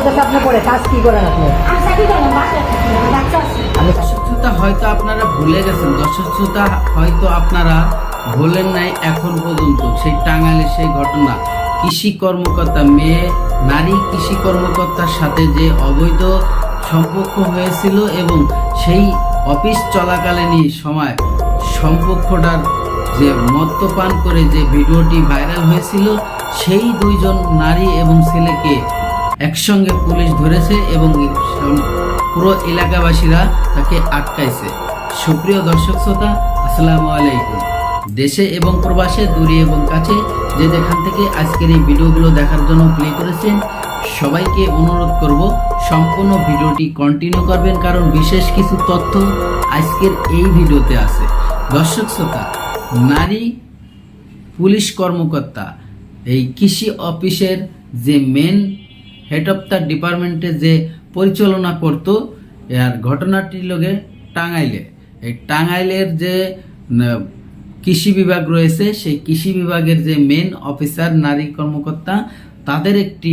হইতেছে আপনি পড়ে কাজ কি করেন আপনি? দর্শকতা হয়তো আপনারা ভুলে গেছেন। দর্শকতা হয়তো আপনারা ভুলেন নাই এখন পর্যন্ত সেই সেই ঘটনা। কৃষি কর্মকর্তা মেয়ে নারী কৃষি কর্মকর্তার সাথে যে অবৈধ সম্পর্ক হয়েছিল এবং সেই অফিস চলাকালীনই সময় সম্পর্কটার যে মদ্যপান করে যে ভিডিওটি ভাইরাল হয়েছিল সেই দুইজন নারী এবং ছেলেকে একসঙ্গে পুলিশ ধরেছে এবং পুরো এলাকাবাসীরা তাকে আটকাইছে। সুপ্রিয় দর্শক শ্রোতা, আসসালামু আলাইকুম। দেশে এবং প্রবাসে, দূরে এবং কাছে যে যেখান থেকে আজকের এই ভিডিওগুলো দেখার জন্য প্লে করেছেন, সবাইকে অনুরোধ করব সম্পূর্ণ ভিডিওটি কন্টিনিউ করবেন, কারণ বিশেষ কিছু তথ্য আজকের এই ভিডিওতে আছে। দর্শক শ্রোতা, নারী পুলিশ কর্মকর্তা, এই কৃষি অফিসের যে মেন হেড অফ দ্য ডিপার্টমেন্টে যে পরিচালনা করত আর ঘটনাটি লোকে টাঙ্গাইলে। এই টাঙ্গাইলের যে কৃষি বিভাগ রয়েছে, সেই কৃষি বিভাগের যে মেন অফিসার নারী কর্মকর্তা, তাদের একটি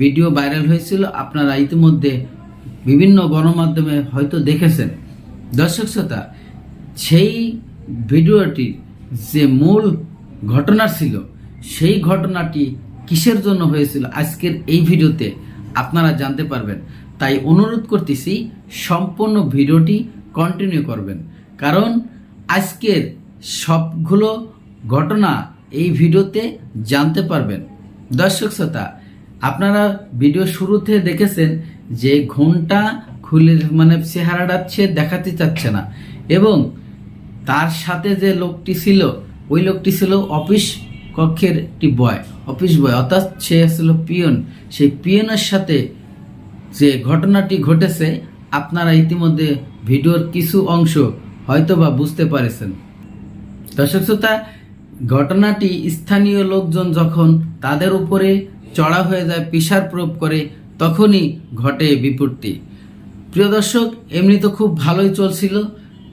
ভিডিও ভাইরাল হয়েছিল। আপনারা ইতিমধ্যে বিভিন্ন গণমাধ্যমে হয়তো দেখেছেন। দর্শক শ্রোতা, সেই ভিডিওটি যে মূল ঘটনা ছিল, সেই ঘটনাটি কিসের জন্য হয়েছিল আজকের এই ভিডিওতে আপনারা জানতে পারবেন। তাই অনুরোধ করতেছি সম্পূর্ণ ভিডিওটি কন্টিনিউ করবেন। কারণ আজকের সবগুলো ঘটনা এই ভিডিওতে জানতে পারবেন। দর্শক শ্রোতা, আপনারা ভিডিও শুরুতে দেখেছেন যে ঘুমটা খুলে মানে চেহারাটা সে দেখাতে চাচ্ছে না। এবং তার সাথে যে লোকটি ছিল, ওই লোকটি ছিল অফিস কক্ষের একটি বয়, অফিস বয়। অর্থাৎ সে ছিল পিয়ন। সেই পিয়নের সাথে যে ঘটনাটি ঘটেছে, আপনারা ইতিমধ্যে ভিডিওর কিছু অংশ হয়তোবা বুঝতে পারেছেন। দর্শক শ্রোতা, ঘটনাটি স্থানীয় লোকজন যখন তাদের উপরে চড়া হয়ে যায়, পিসার প্রয়োগ করে, তখনই ঘটে বিপত্তি। প্রিয় দর্শক, এমনি তো খুব ভালোই চলছিল।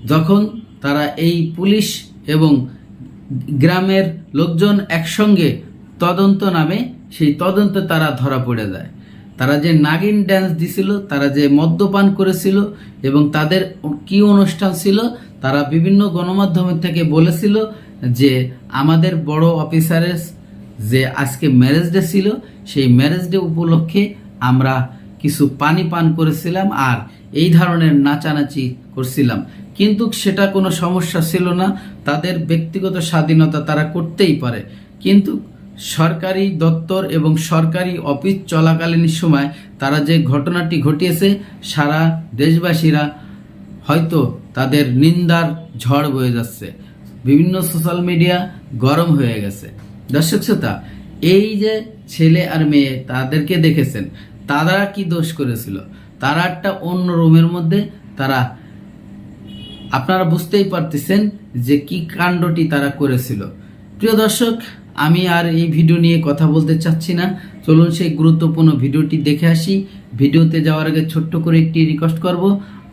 যখন তারা এই পুলিশ এবং গ্রামের লোকজন একসঙ্গে তদন্ত নামে সেই তদন্তে তারা ধরা পড়ে যায়। তারা যে নাগিন ড্যান্স দিছিল, তারা যে মদ্যপান করেছিল এবং তাদের কি অনুষ্ঠান ছিল, তারা বিভিন্ন গণমাধ্যমের থেকে বলেছিল যে আমাদের বড় অফিসারের যে আজকে ম্যারেজ ডে ছিল, সেই ম্যারেজ ডে উপলক্ষে আমরা কিছু পানি পান করেছিলাম আর এই ধরনের নাচানাচি করছিলাম। কিন্তু সেটা কোনো সমস্যা ছিল না। তাদের ব্যক্তিগত স্বাধীনতা তারা করতেই পারে। কিন্তু সরকারি দপ্তর এবং সরকারি অফিস চলাকালীন সময় তারা যে ঘটনাটি ঘটিয়েছে, সারা দেশবাসীরা হয়তো তাদের নিন্দার ঝড় বয়ে যাচ্ছে। বিভিন্ন সোশ্যাল মিডিয়া গরম হয়ে গেছে। দর্শক শ্রোতা, এই যে ছেলে আর মেয়ে তাদেরকে দেখেছেন, তারা কি দোষ করেছিল? তারা একটা অন্য রুমের মধ্যে তারা আপনারা বুঝতেই পারতেছেন যে কি কাণ্ডটি তারা করেছিল। প্রিয় দর্শক, আমি আর এই ভিডিও নিয়ে কথা বলতে চাচ্ছি না। চলুন সেই গুরুত্বপূর্ণ ভিডিওটি দেখে আসি। ভিডিওতে যাওয়ার আগে ছোট্ট করে একটি রিকোয়েস্ট করব।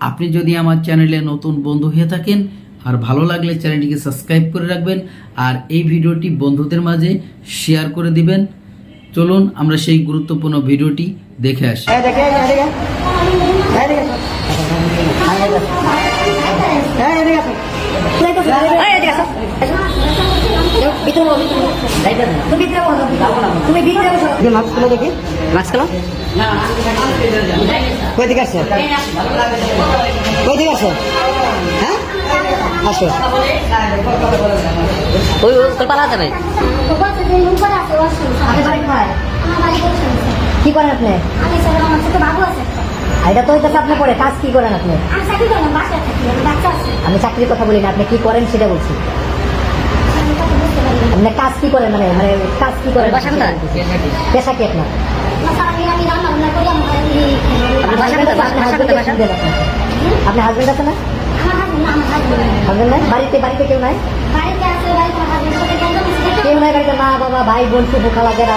আপনি যদি আমার চ্যানেলে নতুন বন্ধু হয়ে থাকেন আর ভালো লাগলে চ্যানেলটিকে সাবস্ক্রাইব করে রাখবেন আর এই ভিডিওটি বন্ধুদের মাঝে শেয়ার করে দিবেন। চলুন আমরা সেই গুরুত্বপূর্ণ ভিডিওটি দেখে আসি। তুমি। মাস্ক খুলে দেখি মাস্ক খুলো কই দিকে আসছো কই দিকে আসছো হ্যাঁ আসো আছে বলছে কি করেন আপনি আমি বাবু আছে। এটা তো হইতেছে আপনি পড়ে কাজ কি করেন আপনি? আমি চাকরির কথা বলি না আপনি কি করেন সেটা বলছি। পারি আপনি কাজ কি করেন মানে মানে কাজ কি করেন? পেশা কি আপনার? বাসা হাজবেন্ড আছে না? আমার হাজবেন্ড বাড়িতে বাড়িতে কেউ নাই? কেউ নাই বাড়িতে? মা বাবা ভাই বোন শুভ খালা যারা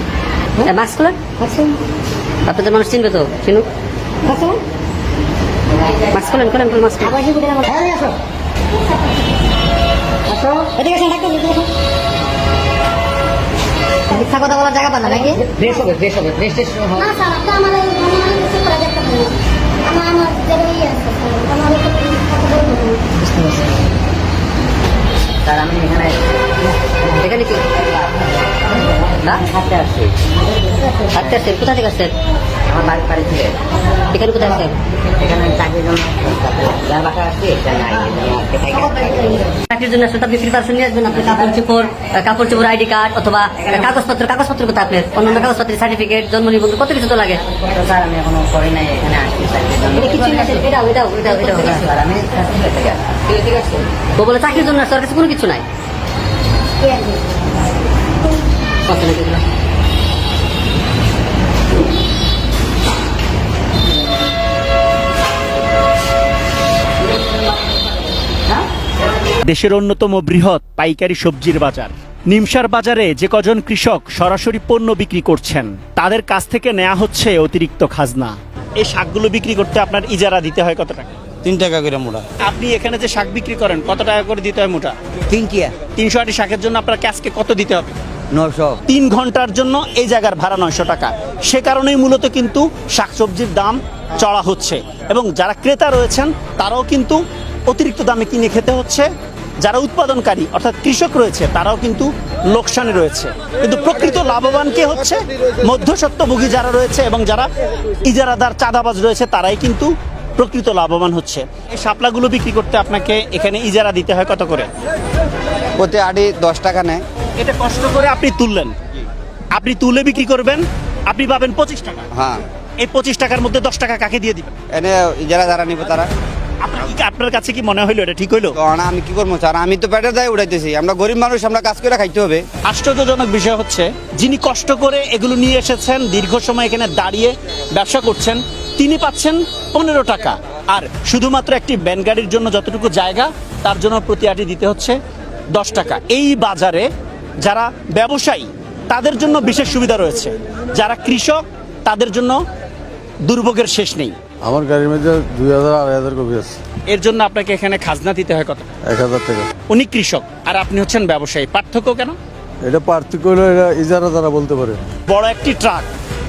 মাস্ক খুলেন আপনাদের মানুষ চিনবে তো চিনুক? মাস্ক খুলেন খুলেন খুলেন মাস্ক মিথ্যা কথা বলার জায়গা পান না নাকি? ফ্রেশ হবে ফ্রেশ হবে স্যার আপনি আমার আমি এখানে এখানে কি? না? হাঁটতে আসছি। হাঁটতে আসছেন কোথা থেকে আসছেন? আমার বাড়ির বাড়ি থেকে। এখানে কোথায় আসছেন? এখানে চাকরির জন্য যার বাসা আসছি চাকরির জন্য আসলে আপনি প্রিপারেশন নিয়ে আসবেন আপনি। কাপড় চোপড় কাপড় চোপড় আইডি কার্ড অথবা কাগজপত্র কাগজপত্র কোথায় আপনার? অন্যান্য কাগজপত্রের সার্টিফিকেট জন্ম নিবন্ধন কত কিছু তো লাগে? স্যার আমি এখনও করি নাই। এখানে আসছি বলে চাকরির জন্য কাছে কোনো কিছু নাই। দেশের অন্যতম বৃহৎ পাইকারি সবজির বাজার। নিমসার বাজারে যে কজন কৃষক সরাসরি পণ্য বিক্রি করছেন, তাদের কাছ থেকে নেওয়া হচ্ছে অতিরিক্ত খাজনা। এই শাকগুলো বিক্রি করতে আপনার ইজারা দিতে হয় কত টাকা? তিন টাকা করে মোটা আপনি এখানে যে শাক বিক্রি করেন কত টাকা করে দিতে হয় মোটা? তিন টিয়া। তিনশো আটি শাকের জন্য আপনার ক্যাশকে কত দিতে হবে? নশো তিন ঘণ্টার জন্য এই জায়গার ভাড়া নয়শো টাকা। সে কারণেই মূলত কিন্তু শাকসবজির দাম চড়া হচ্ছে। এবং যারা ক্রেতা রয়েছেন তারাও কিন্তু অতিরিক্ত দামে কিনে খেতে হচ্ছে। যারা উৎপাদনকারী অর্থাৎ কৃষক রয়েছে তারাও কিন্তু লোকসানে রয়েছে। কিন্তু প্রকৃত লাভবান কে হচ্ছে? মধ্যস্বত্বভোগী যারা রয়েছে এবং যারা ইজারাদার চাঁদাবাজ রয়েছে তারাই কিন্তু প্রকৃত লাভবান হচ্ছে। এই শাপলাগুলো বিক্রি করতে আপনাকে এখানে ইজারা দিতে হয় কত করে? প্রতি আড়ি দশ টাকা নেয়। এটা কষ্ট করে আপনি তুললেন। আপনি তুলে বিক্রি করবেন আপনি পাবেন পঁচিশ টাকা। হ্যাঁ। এই পঁচিশ টাকার মধ্যে দশ টাকা কাকে দিয়ে দিবেন? এনে ইজারা যারা নিবে তারা। আপনার কি আপনার কাছে কি মনে হইল এটা ঠিক হইল? আমি কি করব? স্যার আমি তো পেটের দায় উড়াইতেছি। আমরা গরিব মানুষ আমরা কাজ করে খাইতে হবে। আশ্চর্যজনক বিষয় হচ্ছে যিনি কষ্ট করে এগুলো নিয়ে এসেছেন দীর্ঘ সময় এখানে দাঁড়িয়ে ব্যবসা করছেন তিনি পাচ্ছেন পনেরো টাকা। আর শুধুমাত্র একটি ব্যান গাড়ির জন্য যতটুকু জায়গা তার জন্য প্রতি আটি দিতে হচ্ছে দশ টাকা। এই বাজারে যারা ব্যবসায়ী তাদের জন্য বিশেষ সুবিধা রয়েছে। যারা কৃষক তাদের জন্য দুর্ভোগের শেষ নেই। আমার গাড়ির মধ্যে দুই হাজার আড়াই হাজার কপি আছে। এর জন্য আপনাকে এখানে খাজনা দিতে হয় কত? এক হাজার টাকা। উনি কৃষক আর আপনি হচ্ছেন ব্যবসায়ী। পার্থক্য কেন? এটা পার্থক্য হলো এটা ইজারা দ্বারা বলতে পারে। বড় একটি ট্রাক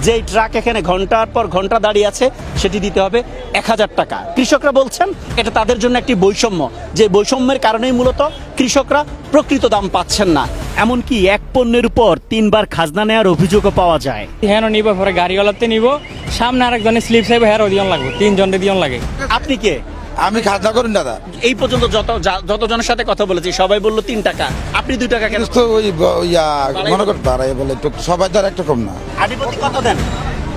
যেই ট্রাক এখানে ঘণ্টার পর ঘণ্টা দাঁড়িয়ে আছে সেটি দিতে হবে এক হাজার টাকা। কৃষকরা বলছেন এটা তাদের জন্য একটি বৈষম্য। যে বৈষম্যের কারণেই মূলত কৃষকরা প্রকৃত দাম পাচ্ছেন না। এমনকি এক পণ্যের উপর তিনবার খাজনা নেওয়ার অভিযোগও পাওয়া যায়। হ্যাঁ নিব পরে গাড়িওয়ালাতে নিব। সামনে আরেকজনে স্লিপ সাহেব হ্যাঁ দিয়ন লাগবে। তিনজনের দিয়ন লাগে। আপনি কে? আমি খাজনা করুন দাদা। এই পর্যন্ত যত যতজনের সাথে কথা বলেছি সবাই বলল তিন টাকা। আপনি দুই টাকা কেন তো ওই ইয়া মনে করতে বাড়াই বলে তো সবাই তো আর একটা কম না। আধিপতি কত দেন?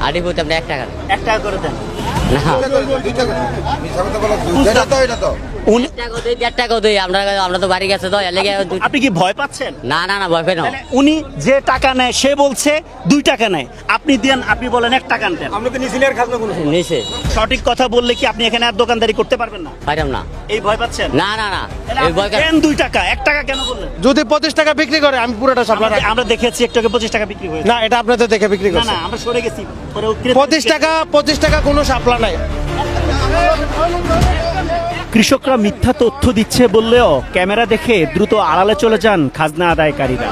আড়ি বলতে আপনি এক টাকা। এক টাকা করে দেন। না। দুই টাকা মিথ্যা কথা বলা দুই- টাকা তো এটা তো। টাকা টাকা তো আপনি কি ভয় পাচ্ছেন? না না না ভয় উনি যে টাকা নেয় সে বলছে দুই টাকা নেয়। আপনি দেন আপনি বলেন এক টাকা নেন নিচে সঠিক কথা বললে কি আপনি এখানে আর দোকানদারি করতে পারবেন না? না। এই ভয় পাচ্ছেন? না না না। এই ভয় দেন দুই টাকা। এক টাকা কেন বললেন? যদি পঁচিশ টাকা বিক্রি করে আমি পুরোটা সাপ্লাই আমরা- আমরা দেখেছি একটু আগে পঁচিশ টাকা বিক্রি হয়েছে। না এটা আপনাদের দেখে বিক্রি করছে না আমরা সরে গেছি। পঁচিশ টাকা পঁচিশ টাকা কোনো সাপ্লা নাই। কৃষকরা মিথ্যা তথ্য দিচ্ছে বললেও ক্যামেরা দেখে দ্রুত আড়ালে চলে যান খাজনা আদায়কারীরা।